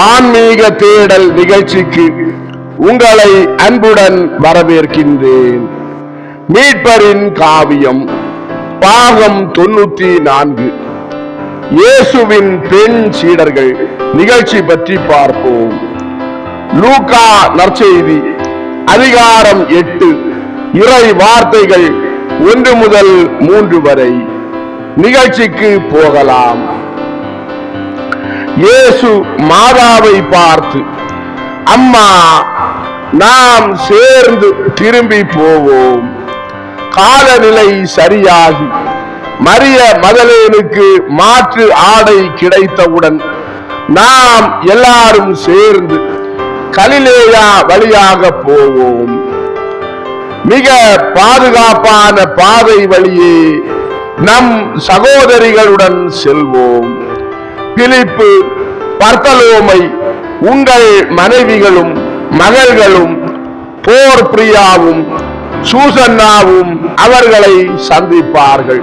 ஆன்மீக தேடல் நிகழ்ச்சிக்கு உங்களை அன்புடன் வரவேற்கின்றேன். மீட்பரின் காவியம் பாகம் தொண்ணூத்தி நான்கு. இயேசுவின் பெண் சீடர்கள் நிகழ்ச்சி பற்றி பார்ப்போம். லூகா நற்செய்தி அதிகாரம் எட்டு இறை வார்த்தைகள் ஒன்று முதல் மூன்று வரை. நிகழ்ச்சிக்கு போகலாம். இயேசு மாதாவை பார்த்து அம்மா நாம் சேர்ந்து திரும்பி போவோம். காலநிலை சரியாகி மரிய மதலேனுக்கு மாற்று ஆடை கிடைத்தவுடன் நாம் எல்லாரும் சேர்ந்து கலிலேயா வழியாக போவோம். மிக பாதுகாப்பான பாதை வழியே நம் சகோதரிகளுடன் செல்வோம். பிலிப்பு பர்த்தலோமை உங்கள் மனைவிகளும் மகள்களும் போர் பிரியாவும் சூசன்னாவும் அவர்களை சந்திப்பார்கள்.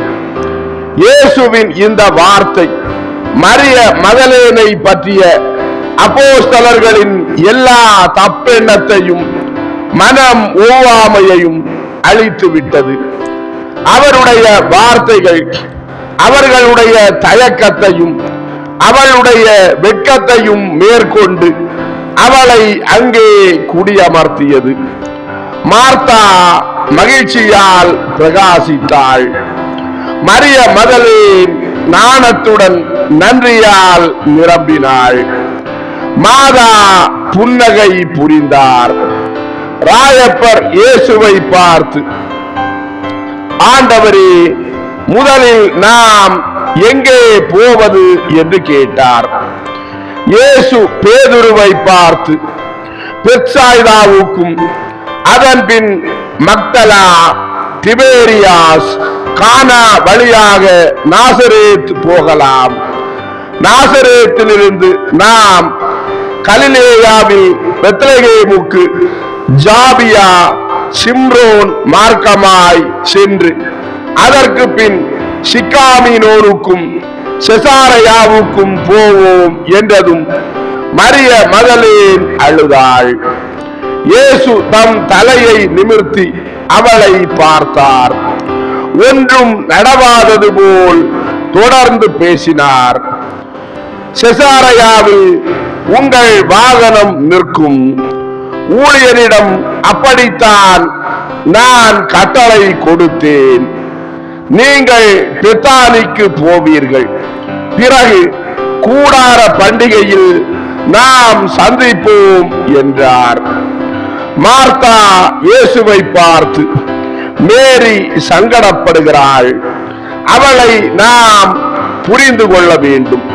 இயேசுவின் இந்த வார்த்தை மரிய மதலேனை பற்றிய அப்போஸ்தலர்களின் எல்லா தப்பெண்ணத்தையும் மனம் ஓவாமையையும் அழித்து விட்டது அவருடைய வார்த்தைகள் அவர்களுடைய தயக்கத்தையும் அவளுடைய வெட்கத்தையும் மேற்கொண்டு அவளை அங்கே குடியமர்த்தியது. மார்த்தா மகிழ்ச்சியால் பிரகாசித்தாள். மரிய மதலின் நாணத்துடன் நன்றியால் நிரம்பினாள். மாதா புன்னகை புரிந்தார். ராயப்பர் இயேசுவை பார்த்து ஆண்டவரே முதலில் நாம் எங்கே போவது என்று கேட்டார். இயேசு பேதுருவை பார்த்து பெட்சாய்தாவுக்கும் அதன் பின் மக்தலா திபேரியாஸ் கானா வழியாக நாசரேத் போகலாம். நாசரேத்திலிருந்து நாம் கலிலேயாவில் பெத்லகேமுக்கு ஜாபியா சிம்ரோன் மார்க்கமாய் சென்று அதற்கு பின் சிக்காமினோருக்கும் செசாரையாவுக்கும் போவோம் என்றதும் மரிய மதலேன் அழுதாள். இயேசு தம் தலையை நிமிர்த்தி அவளை பார்த்தார். ஒன்றும் நடவாதது போல் தொடர்ந்து பேசினார். செசாரையாவில் உங்கள் வாகனம் நிற்கும். ஊழியரிடம் அப்படித்தான் நான் கட்டளை கொடுத்தேன். நீங்கள் பெத்தானிக்கு போவீர்கள். பிறகு கூடார பண்டிகையில் நாம் சந்திப்போம் என்றார். மார்த்தா இயேசுவை பார்த்து மேரி சங்கடப்படுகிறாள். அவளை நாம் புரிந்து கொள்ள வேண்டும்.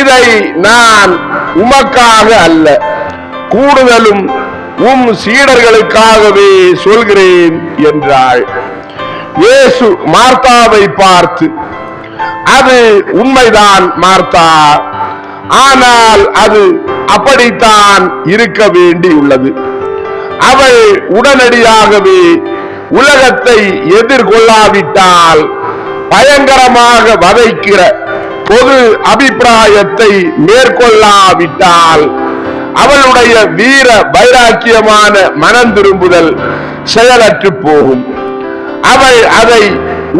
இதை நான் உமக்காக அல்ல கூடுதலும் உம் சீடர்களுக்காகவே சொல்கிறேன் என்றாள். இயேசு மார்த்தாவை பார்த்து அது உண்மைதான் மார்த்தா ஆனால் அது அப்படித்தான் இருக்க வேண்டியுள்ளது அவள் உடனடியாகவே உலகத்தை எதிர்கொள்ளாவிட்டால் பயங்கரமாக வதைக்கிற பொது அபிப்பிராயத்தை மேற்கொள்ளாவிட்டால் அவளுடைய வீர வைராக்கியமான மனம் திரும்புதல் செயலற்று போகும். அவள் அதை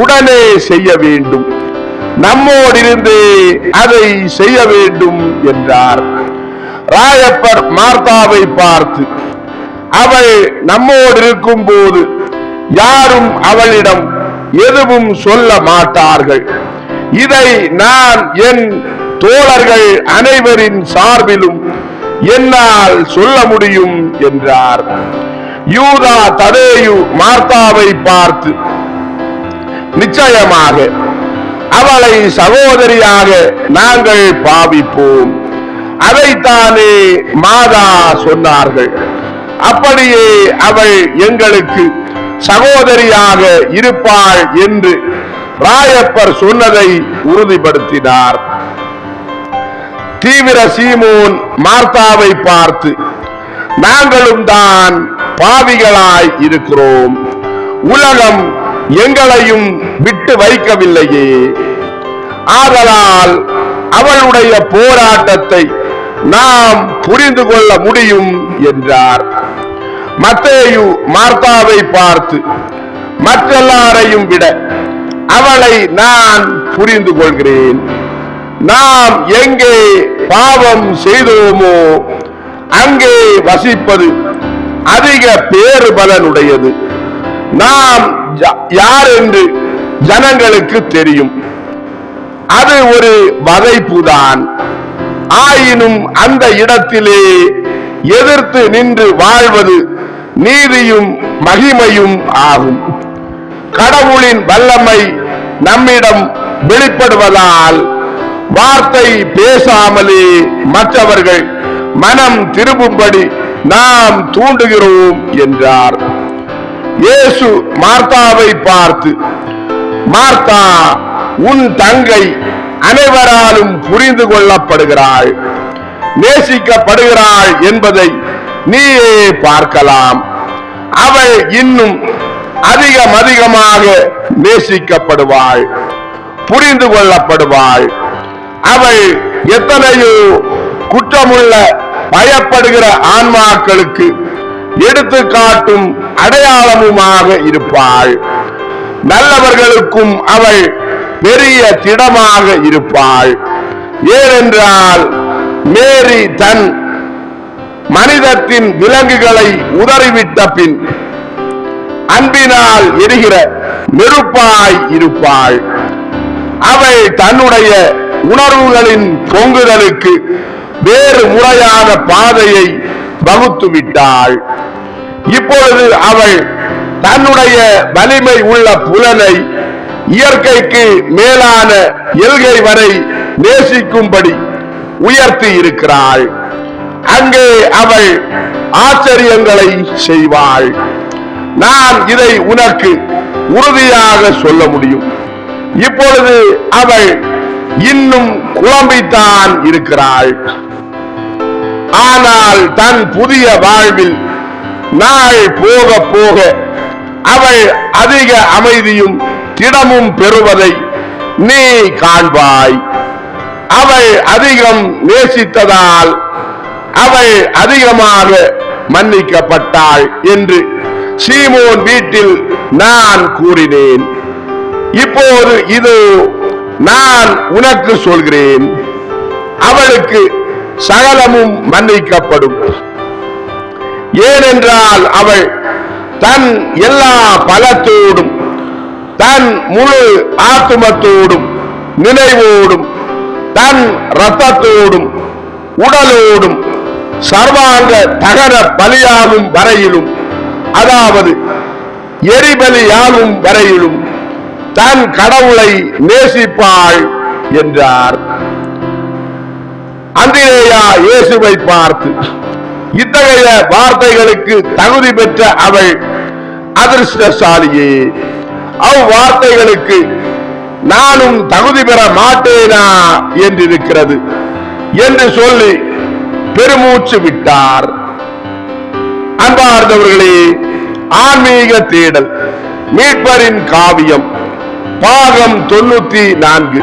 உடனே செய்ய வேண்டும். நம்மோடிருந்தே அதை செய்ய வேண்டும் என்றார். ராயப்பர் மார்த்தாவை பார்த்து அவள் நம்மோடு இருக்கும் போது யாரும் அவளிடம் எதுவும் சொல்ல மாட்டார்கள். இதை நான் என் தோழர்கள் அனைவரின் சார்பிலும் என்னால் சொல்ல முடியும் என்றார். யூதா ததேயு மார்த்தாவை பார்த்து நிச்சயமாக அவளை சகோதரியாக நாங்கள் பாவிப்போம். அதைத்தானே மாதா சொன்னார்கள். அப்படியே அவள் எங்களுக்கு சகோதரியாக இருப்பாள் என்று ராயப்பர் சொன்னதை உறுதிப்படுத்தினார். தீவிர சீமோன் மார்த்தாவை பார்த்து நாங்களும் தான் பாவிகளாய் இருக்கிறோம். உலகம் எங்களையும் விட்டு வைக்கவில்லையே. ஆதலால் அவளுடைய போராட்டத்தை நாம் புரிந்து கொள்ள முடியும் என்றார். மத்தேயு மார்த்தாவை பார்த்து மற்றெல்லாரையும் விட அவளை நான் புரிந்து கொள்கிறேன். நாம் எங்கே பாவம் செய்தோமோ அங்கே வசிப்பது அதிக பேறு பலனுடையது நாம் யா- யார் என்று ஜனங்களுக்கு தெரியும். அது ஒரு வதைப்புதான். ஆயினும் அந்த இடத்திலே எதிர்த்து நின்று வாழ்வது நீதியும் மகிமையும் ஆகும். கடவுளின் வல்லமை நம்மிடம் வெளிப்படுவதால் வார்த்தை பேசாமலே மற்றவர்கள் மனம் திரும்பும்படி நாம் தூண்டுகிறோம் என்றார். இயேசு மார்த்தாவை பார்த்து மார்த்தா உன் தங்கை அனைவராலும் புரிந்து கொள்ளப்படுகிறாள். நேசிக்கப்படுகிறாள் என்பதை நீயே பார்க்கலாம். அவள் இன்னும் அதிகம் அதிகமாக நேசிக்கப்படுவாள் புரிந்து கொள்ளப்படுவாள். அவள் எத்தனையோ குற்றமுள்ள பயப்படுகிற ஆன்மாக்களுக்கு எடுத்துக்காட்டும் அடையாளமுமாக இருப்பாள். நல்லவர்களுக்கும் அவள் பெரிய திடமாக இருப்பாள். ஏனென்றால் மேரி தன் மனிதத்தின் விலங்குகளை உதறிவிட்ட பின் அன்பினால் எரிகிற நெருப்பாய் இருப்பாள். அவள் தன்னுடைய உணர்வுகளின் பொங்குதலுக்கு வேறு முறையான பாதையை வகுத்து விட்டாள் இப்பொழுது அவள் தன்னுடைய வலிமை உள்ள புலனை இயற்கைக்கு மேலான எல்கை வரை நேசிக்கும்படி உயர்த்தி இருக்கிறாள். அங்கே அவள் ஆச்சரியங்களை செய்வாள். நான் இதை உனக்கு உறுதியாக சொல்ல முடியும். இப்பொழுது அவள் இன்னும் குழம்பித்தான் இருக்கிறாள். ஆனால் தன் புதிய வாழ்வில் நாள் போக போக அவள் அதிக அமைதியும் திடமும் பெறுவதை நீ காண்பாய். அவள் அதிகம் நேசித்ததால் அவள் அதிகமாக மன்னிக்கப்பட்டாள் என்று சீமோன் வீட்டில் நான் கூறினேன். இப்போது இது நான் உனக்கு சொல்கிறேன். அவளுக்கு சகலமும் மன்னிக்கப்படும். ஏனென்றால் அவள் தன் எல்லா பலத்தோடும் தன் முழு ஆத்துமத்தோடும் நினைவோடும் தன் ரத்தத்தோடும் உடலோடும் சர்வாங்க தகர பலியாகும் வரையிலும் அதாவது எரிபலியாகும் வரையிலும் தன் கடவுளை நேசிப்பாள் என்றார். அந்திரேயா இயேசுவை பார்த்து இத்தகைய வார்த்தைகளுக்கு தகுதி பெற்ற அவள் அதிர்ஷ்டசாலியே. அவ்வார்த்தைகளுக்கு நானும் தகுதி பெற மாட்டேனா என்றிருக்கிறது என்று சொல்லி பெருமூச்சு விட்டார். அன்பார்ந்தவர்களே ஆன்மீக தேடல் மீட்பரின் காவியம் பாகம் தொண்ணூத்தி நான்கு.